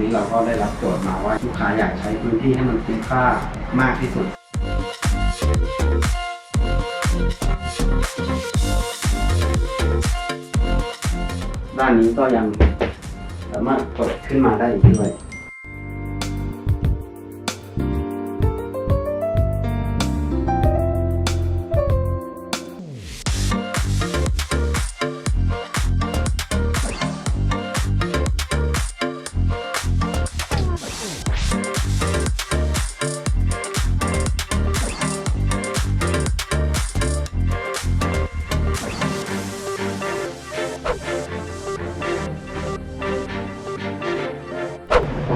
นี้เราก็ได้รับโจทย์มาว่าลูกค้าอยากใช้พื้นที่ให้มันคุ้มค่ามากที่สุดด้านนี้ก็ยังสามารถเปิดขึ้นมาได้อีกด้วย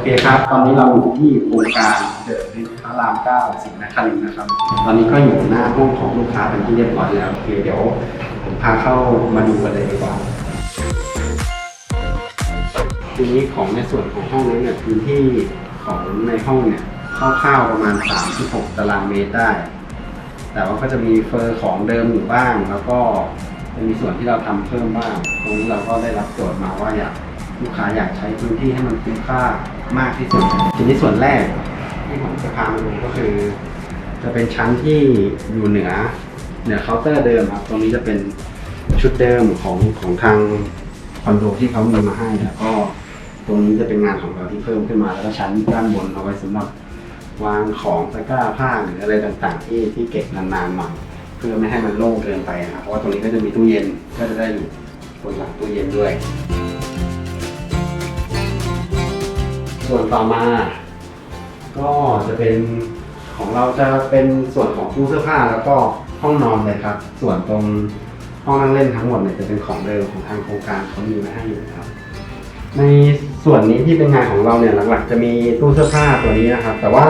เคครับ ตอนนี้เราอยู่ที่โครงการเดอะริพระรามเก้าสิงห์นครินทร์นะครับ ตอนนี้ก็อยู่หน้าห้องของลูกค้าเป็นที่เรียบร้อยแล้วโอเคเดี๋ยวผมพาเข้ามาดูกันเลยดีกว่าทีนี้ของในส่วนของห้องนั้นเนี่ยพื้นที่ของในห้องเนี่ยคร่าวๆประมาณ 36 ตารางเมตรได้ แต่ว่าก็จะมีเฟอร์ของเดิมอยู่บ้าง แล้วก็จะมีส่วนที่เราทำเพิ่มบ้าง ตรงนี้เราก็ได้รับโจทย์มาว่าอยากลูกค้าอยากใช้พื้นที่ให้มันคุ้มค่า มากที่สุด ทีนี้ส่วนแรกที่ผมจะพามาดูก็คือ จะเป็นชั้นที่อยู่เหนือเหนือเคาน์เตอร์เดิมครับ ตรงนี้จะเป็นชุดเดิมของของทางคอนโดที่เขามีมาให้แล้วก็ตรงนี้จะเป็นงานของเราที่เพิ่มขึ้นมา แล้วก็ชั้นด้านบนเอาไว้สำหรับวางของตะกร้าผ้าหรืออะไรต่างๆ ที่ที่เก็บนานๆหน่เพื่อไม่ให้มันโล่งเกินไปนะครับเพราะว่าตรงนี้ก็จะมีตู้เย็นก็จะได้อยู่บนหลังตู้เย็นด้วย ส่วนต่อมา ก็จะเป็นของเราจะเป็นส่วนของตู้เสื้อผ้าแล้วก็ห้องนอนเลยครับ ส่วนตรงห้องนั่งเล่นทั้งหมดเนี่ยจะเป็นของเดิมของทางโครงการเขามีไว้ให้อยู่นะครับ ในส่วนนี้ที่เป็นงานของเราเนี่ยหลักๆ จะมีตู้เสื้อผ้าตัวนี้นะครับ แต่ว่า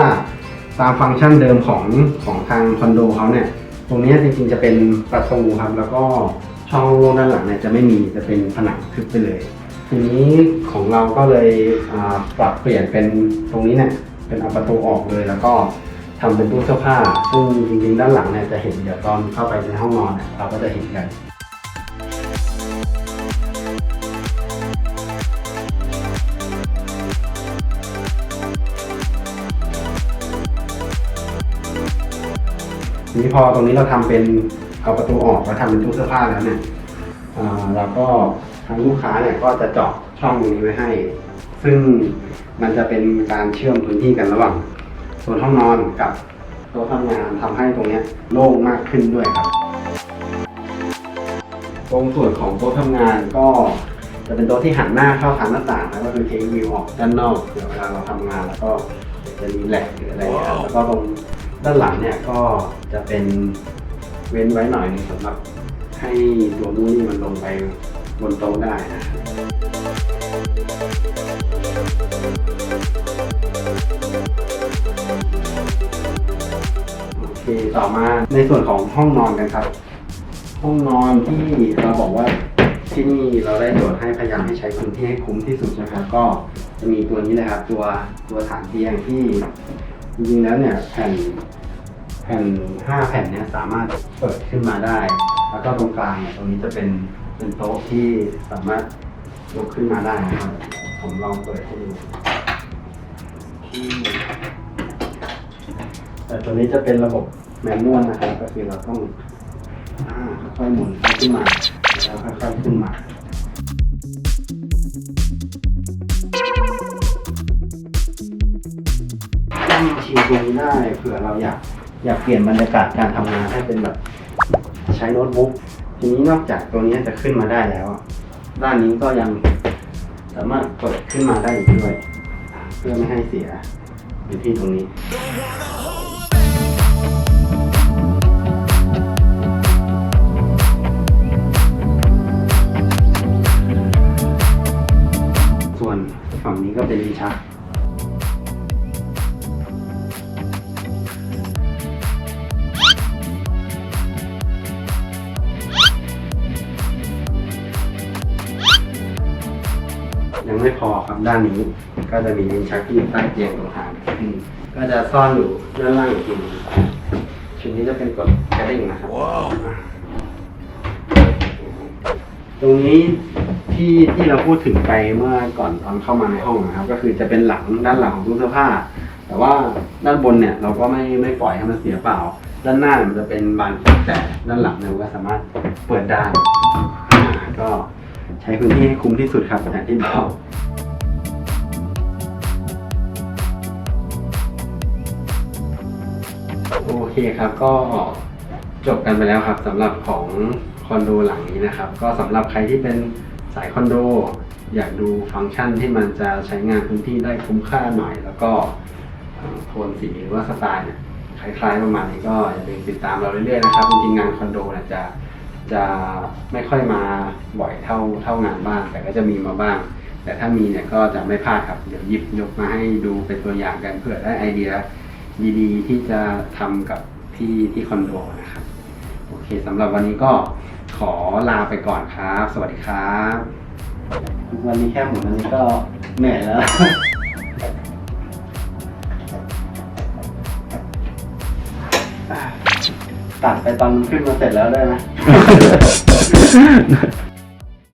ตามฟังก์ชันเดิมของของทางคอนโดเขาเนี่ย ตรงนี้จริงๆจะเป็นประตูครับ แล้วก็ช่องโล่งด้านหลังเนี่ยจะไม่มีจะเป็นผนังทึบไปเลย ทีนี้ของเราก็เลยอ่าปรับเปลี่ยนเป็นตรงนี้เนี่ยเป็นเอาประตูออกเลยแล้วก็ทำเป็นตู้เสื้อผ้า ซึ่งจริงๆด้านหลังเนี่ยจะเห็นเดี๋ยวตอนเข้าไปในห้องนอนเนี่ยเราก็จะเห็นกันทีนี้พอตรงนี้เราทำเป็นเอาประตูออกแล้วทำเป็นตู้เสื้อผ้าแล้วเนี่ยเราก็ ทางลูกค้าเนี่ยก็จะเจาะช่องตรงนี้ไว้ให้ ซึ่งมันจะเป็นการเชื่อมพื้นที่กันระหว่างส่วนห้องนอนกับโต๊ะทำงานทำให้ตรงนี้โล่งมากขึ้นด้วยครับ ตรงส่วนของโต๊ะทำงานก็จะเป็นโต๊ะที่หันหน้าเข้าทางหน้าต่างแล้วก็คือเทควิวออกด้านนอกเดี๋ยวเวลาเราทำงานแล้วก็จะรีแลกหรืออะไรอย่างเงี้ยแล้วก็ตรงด้านหลังเนี่ยก็จะเป็นเว้นไว้หน่อยนึงสำหรับให้ตัวมูนี่มันลงไป บนโต๊ะได้นะโอเคต่อมาในส่วนของห้องนอนกันครับ ห้องนอนที่เราบอกว่าที่นี่เราได้โจทย์ให้พยายามให้ใช้พื้นที่ให้คุ้มที่สุดนะครับ ก็จะมีตัวนี้เลยครับ ตัวตัวฐานเตียงที่จริงๆแล้วเนี่ยแผ่นแผ่นห้าแผ่นเนี้ยสามารถเปิดขึ้นมาได้ แล้วก็ตรงกลางเนี่ยตรงนี้จะเป็น เป็นโต๊ะที่สามารถยกขึ้นมาได้นะครับ ผมลองเปิดให้ดูที่แต่ตัวนี้จะเป็นระบบแมนนวลนะครับ ก็คือเราต้องค่อยๆหมุนขึ้นมา แล้วค่อยๆขึ้นมาตั้งชิตรงนี้ได้เผื่อเราอยากอยากเปลี่ยนบรรยากาศการทำงานให้เป็นแบบใช้โน้ตบุ๊ก ทีนี้นอกจากตัวนี้จะขึ้นมาได้แล้ว ด้านนี้ก็ยังสามารถเปิดขึ้นมาได้อีกด้วย เพื่อไม่ให้เสียอยู่ที่ตรงนี้ส่วนฝั่งนี้ก็เป็นลิ้นชัก ยังไม่พอครับด้านนี้ ก็จะมีลิ้นชักที่อยู่ใต้เตียงตรงกลางอืมก็จะซ่อนอยู่ด้านล่างอีกทีหนึงชุดนี้จะเป็นกดกระดิ่งนะครับ ตรงนี้ที่ที่เราพูดถึงไปเมื่อก่อนตอนเข้ามาในห้องนะครับ ก็คือจะเป็นหลังด้านหลังของตู้เสื้อผ้า แต่ว่าด้านบนเนี่ยเราก็ไม่ไม่ปล่อยให้มันเสียเปล่า ด้านหน้ามันจะเป็นบานเปิดแต่ด้านหลังเนี่ยมันก็สามารถเปิดได้อ่าก็ ใช้พื้นที่ให้คุ้มที่สุดครับอย่างที่บอกโอเคครับก็จบกันไปแล้วครับสำหรับของคอนโดหลังนี้นะครับ ก็สำหรับใครที่เป็นสายคอนโด อยากดูฟังก์ชันที่มันจะใช้งานพื้นที่ได้คุ้มค่าหน่อย แล้วก็โทนสีหรือว่าสไตล์เนี่ยคล้ายๆประมาณนี้ก็อย่าลืมติดตามเราเรื่อยๆนะครับจริงๆงานคอนโดนี่ยจะ จะไม่ค่อยมาบ่อยเท่าเท่างานบ้านแต่ก็จะมีมาบ้าง แต่ถ้ามีเนี่ยก็จะไม่พลาดครับ เดี๋ยวหยิบยกมาให้ดูเป็นตัวอย่างกันเผื่อได้ไอเดียดีๆ ที่จะทำกับที่ที่คอนโดนะครับ โอเคสำหรับวันนี้ก็ขอลาไปก่อนครับ สวัสดีครับวันนี้แค่หมุนอันนี้ก็เหนื่อยแล้ว ตัดไปตอนขึ้นมาเสร็จแล้วได้ไหม